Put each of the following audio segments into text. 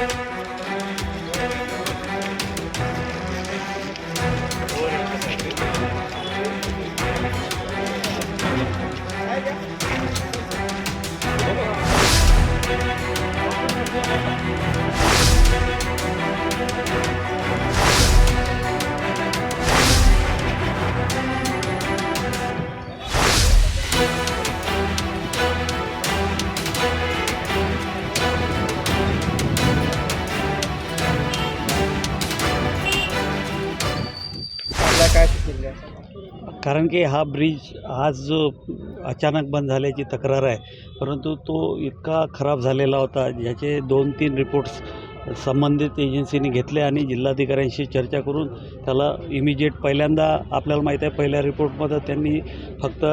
आपल्या कारण की हा ब्रिज आज जो अचानक बंद झाल्याची तक्रार आहे परंतु तो इतका खराब झालेला होता ज्याचे दोन तीन रिपोर्ट्स संबंधित एजन्सीने घेतले आणि जिल्हाधिकाऱ्यांशी चर्चा करून त्याला इमिजिएट पहिल्यांदा आपल्याला माहीत आहे पहिल्या रिपोर्टमध्ये त्यांनी फक्त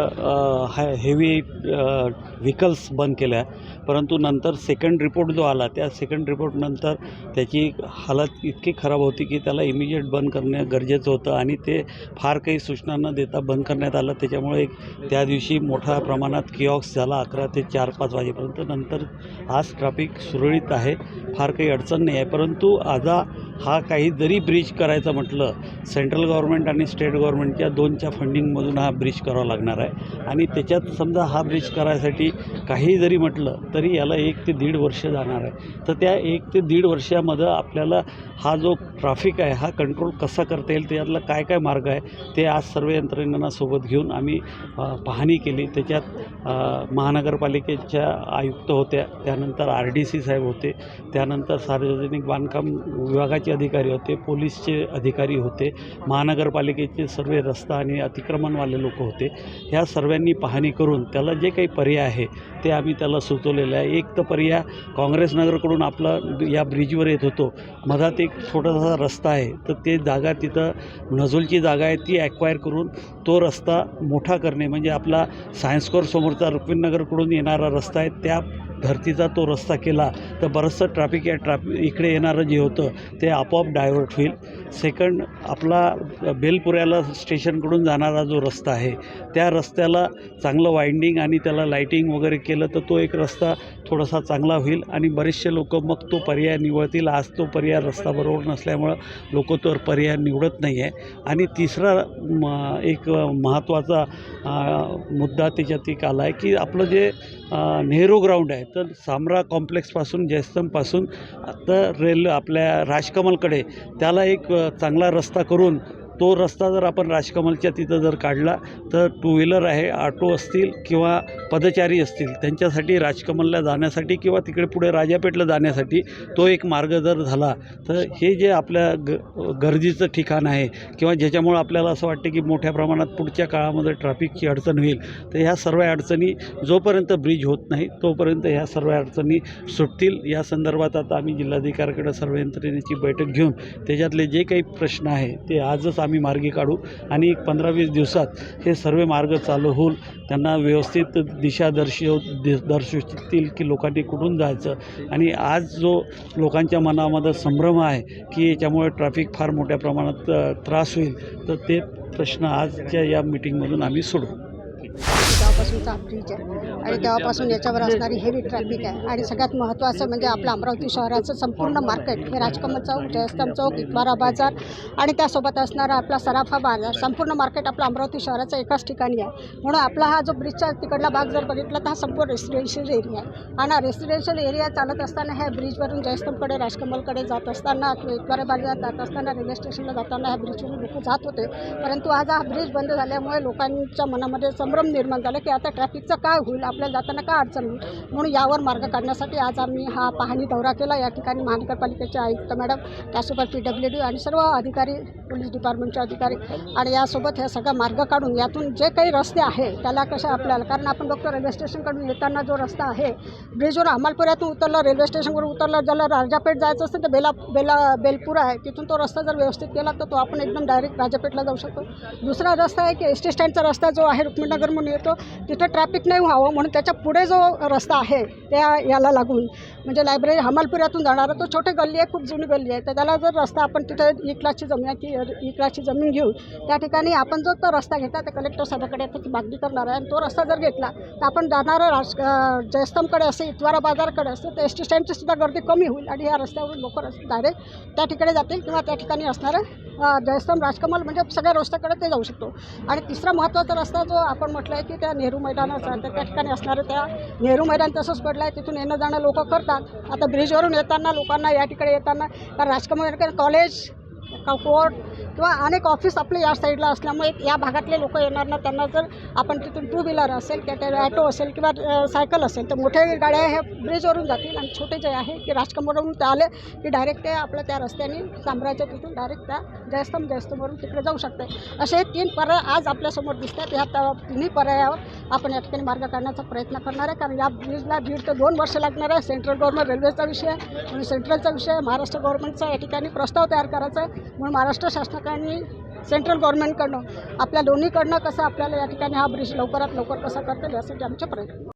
हाय हेवी व्हेकल्स बंद केल्या. परंतु नंतर सेकंड रिपोर्ट जो आला त्या सेकंड रिपोर्टनंतर त्याची हालत इतकी खराब होती की त्याला इमिजिएट बंद करणे गरजेचं होतं आणि ते फार काही सूचना न देता बंद करण्यात आलं. त्याच्यामुळे एक त्या दिवशी मोठ्या प्रमाणात किऑक्स झाला अकरा ते चार पाच वाजेपर्यंत. नंतर आज ट्रॅफिक सुरळीत आहे. फार काही अडचण नाही आहे. परंतु आता हा काही जरी ब्रिज करायचं म्हटलं सेंट्रल गव्हर्नमेंट आणि स्टेट गव्हर्नमेंटच्या दोनच्या फंडिंगमधून हा ब्रिज करावा लागणार आहे. आणि त्याच्यात समजा हा ब्रिज करायसाठी काही जरी म्हटलं तरी याला एक ते दीड वर्ष जाणार आहे. तर त्या एक ते दीड वर्षामध्ये आपल्याला हा जो ट्रॅफिक आहे हा कंट्रोल कसा करता येईल त्यातला काय काय मार्ग आहे ते आज सर्व यंत्रणांना सोबत घेऊन आम्ही पाहणी केली. त्याच्यात महानगरपालिकेच्या आयुक्त होत्या त्यानंतर आर डी सी साहेब होते त्यानंतर सार्वजनिक बांधकाम विभागाचे अधिकारी होते पोलीसचे अधिकारी होते महानगरपालिकेचे सर्व रस्ता आणि अतिक्रमणवाले लोक होते. ह्या सर्वांनी पाहणी करून त्याला जे काही पर्याय आहे ते आम्ही त्याला सुचवलेलं आहे. एक तर पर्याय काँग्रेसनगरकडून आपला या ब्रिजवर येत होतो. मधात एक छोटासा रस्ता आहे. तर ते जागा तिथं नजोलची जागा आहे ती ॲक्वायर करून तो रस्ता मोठा करणे म्हणजे आपला सायन्स कोर समोरचा रुक्मिणनगरकडून येणारा रस्ता आहे त्या धर्तीचा तो रस्ता केला तर बरंचसं ट्रॅफिक या ट्रॅफिक इकडे येणारं जे होतं ते आपोआप डायव्हर्ट होईल. सेकंड आपला बेलपुऱ्याला स्टेशनकडून जाणारा जो रस्ता आहे त्या रस्त्याला चांगलं वाइंडिंग आणि त्याला लाईटिंग वगैरे केलं तर तो एक रस्ता थोडासा चांगला होईल. आणि बरेचसे लोक मग तो पर्याय निवडतील. आज तो पर्याय रस्ता बरोबर नसल्यामुळं लोक तो पर्याय निवडत नाही आहे आणि तिसरा म एक महत्त्वाचा मुद्दा त्याच्यात एक आला आहे की आपलं जे नेहरू ग्राउंड आहे तर सामरा कॉम्प्लेक्सपासून जयस्तंभपासून तर रेल्वे आपल्या राजकमलकडे त्याला एक चांगला रस्ता करून तो रस्ता जर आपण राजकमलच्या तिथं जर काढला तर टू व्हीलर आहे ऑटो असतील किंवा पदचारी असतील त्यांच्यासाठी राजकमलला जाण्यासाठी किंवा तिकडे पुढे राजापेठला जाण्यासाठी तो एक मार्ग जर झाला तर हे जे आपल्या ग गरजेचं ठिकाण आहे किंवा ज्याच्यामुळं आपल्याला असं वाटतं की मोठ्या प्रमाणात पुढच्या काळामध्ये ट्रॅफिकची अडचण होईल तर ह्या सर्व अडचणी जोपर्यंत ब्रिज होत नाही तोपर्यंत ह्या सर्व अडचणी सुटतील. या संदर्भात आता आम्ही जिल्हाधिकाऱ्याकडे सर्व यंत्रणेची बैठक घेऊन त्याच्यातले जे काही प्रश्न आहे ते आजच आम्ही मार्गी काढू आणि एक पंधरा वीस दिवसात हे सर्व मार्ग चालू होऊन त्यांना व्यवस्थित दिशा दर्शव दि दर्शवतील की लोकांनी कुठून जायचं. आणि आज जो लोकांच्या मनामध्ये संभ्रम आहे की याच्यामुळे ट्रॅफिक फार मोठ्या प्रमाणात त्रास होईल तर ते प्रश्न आजच्या या मिटिंगमधून आम्ही सोडू तेव्हापासूनचा ब्रिज आहे. आणि तेव्हापासून याच्यावर असणारी हेवी ट्रॅफिक आहे. आणि सगळ्यात महत्त्वाचं म्हणजे आपलं अमरावती शहराचं संपूर्ण मार्केट हे राजकमल चौक जयस्तंभ चौक इतवारा बाजार आणि त्यासोबत असणारा आपला सराफा बाजार संपूर्ण मार्केट आपलं अमरावती शहराचं एकाच ठिकाणी आहे. म्हणून आपला हा जो ब्रिजचा तिकडला भाग जर बघितला तर हा संपूर्ण रेसिडेन्शियल एरिया आहे. आणि रेसिडेन्शियल एरिया चालत असताना ह्या ब्रिजवरून जयस्तंभकडे राजकमलकडे जात असताना किंवा इतवारा बाजारात जात असताना रेल्वे स्टेशनला जाताना ह्या ब्रिजवरून लोक जात होते. परंतु आज हा ब्रिज बंद झाल्यामुळे लोकांच्या मनामध्ये संभ्रम निर्माण झाला की आता ट्रॅफिकचं काय होईल? आपल्याला जाताना काय अडचण होईल? म्हणून यावर मार्ग काढण्यासाठी आज आम्ही हा पाहणी दौरा केला. या ठिकाणी महानगरपालिकेचे आयुक्त मॅडम त्यासोबत पी डब्ल्यू डी आणि सर्व अधिकारी पोलीस डिपार्टमेंटचे अधिकारी आणि यासोबत हे सगळा मार्ग काढून यातून जे काही रस्ते आहे त्याला कशा आपल्याला कारण आपण बघतो रेल्वे स्टेशनकडून येताना जो रस्ता आहे ब्रिजवर अमालपुऱ्यातून उतरलं रेल्वे स्टेशनवर उतरलं ज्याला राजापेठ जायचं असेल तर बेला बेला बेलपुरा आहे. तिथून तो रस्ता जर व्यवस्थित केला तर तो आपण एकदम डायरेक्ट राजापेठला जाऊ शकतो. दुसरा रस्ता आहे की एस टी स्टँडचा रस्ता जो आहे रुक्मिणनगर म्हणून येतो. तिथं ट्रॅफिक नाही व्हावं म्हणून त्याच्या पुढे जो रस्ता आहे त्या याला लागून. म्हणजे लायब्ररी हमालपुरातून जाणारा तो छोटी गल्ली आहे खूप जुनी गल्ली आहे. तर त्याला जर रस्ता आपण तिथं ई क्लासची जमीन आहे ती एक जमीन घेऊन त्या ठिकाणी आपण जो तो रस्ता घेतला तर कलेक्टर साहेबाकडे त्याची मागणी करणार आहे. आणि तो रस्ता जर घेतला तर आपण जाणारं राज जयस्तंभकडे असेल इतवारा बाजारकडे असेल तर एस टी स्टँडची सुद्धा गर्दी कमी होईल आणि या रस्त्यावरून लोक डायरेक्ट त्या ठिकाणी जातील किंवा त्या ठिकाणी असणारं जयस्तंभ राजकमल म्हणजे सगळ्या रस्त्याकडे ते जाऊ शकतो. आणि तिसरा महत्त्वाचा रस्ता जो आपण म्हटलं आहे की त्या नेहरू नेहरू मैदान असं तर त्या ठिकाणी असणारं त्या नेहरू मैदान तसंच पडलं आहे तिथून येणं जाणं लोक करतात. आता ब्रिजवरून येताना लोकांना या ठिकाणी येताना कारण राजकमल कॉलेज कोर्ट किंवा अनेक ऑफिस आपले या साईडला असल्यामुळे या भागातले लोक येणार ना. त्यांना जर आपण तिथून टू व्हीलर असेल किंवा ॲटो असेल किंवा सायकल असेल तर मोठ्या गाड्या ह्या ब्रिजवरून जातील. आणि छोटे जे आहे की राजकमलवरून ते आले की डायरेक्ट ते आपल्या त्या रस्त्याने साम्राज्य तिथून डायरेक्ट त्या जयस्तंभ जयस्तंभवरून तिकडे जाऊ शकते असे तीन पर्याय आज आपल्यासमोर दिसतात ह्या त्या तिन्ही पर्यायावर आपण या ठिकाणी मार्ग काढण्याचा प्रयत्न करणार आहे. कारण या ब्रिजला दीड ते दोन वर्ष लागणार आहे. सेंट्रल गव्हर्नमेंट रेल्वेचा विषय आहे म्हणून सेंट्रलचा विषय महाराष्ट्र गव्हर्नमेंटचा या ठिकाणी प्रस्ताव तयार करायचा आहे. म्हणून महाराष्ट्र शासनाने सेंट्रल गव्हर्नमेंटकडनं आपल्या दोन्हीकडनं कसं आपल्याला या ठिकाणी हा ब्रिज लवकरात लवकर कसा करता येईल यासाठी आमचे प्रयत्न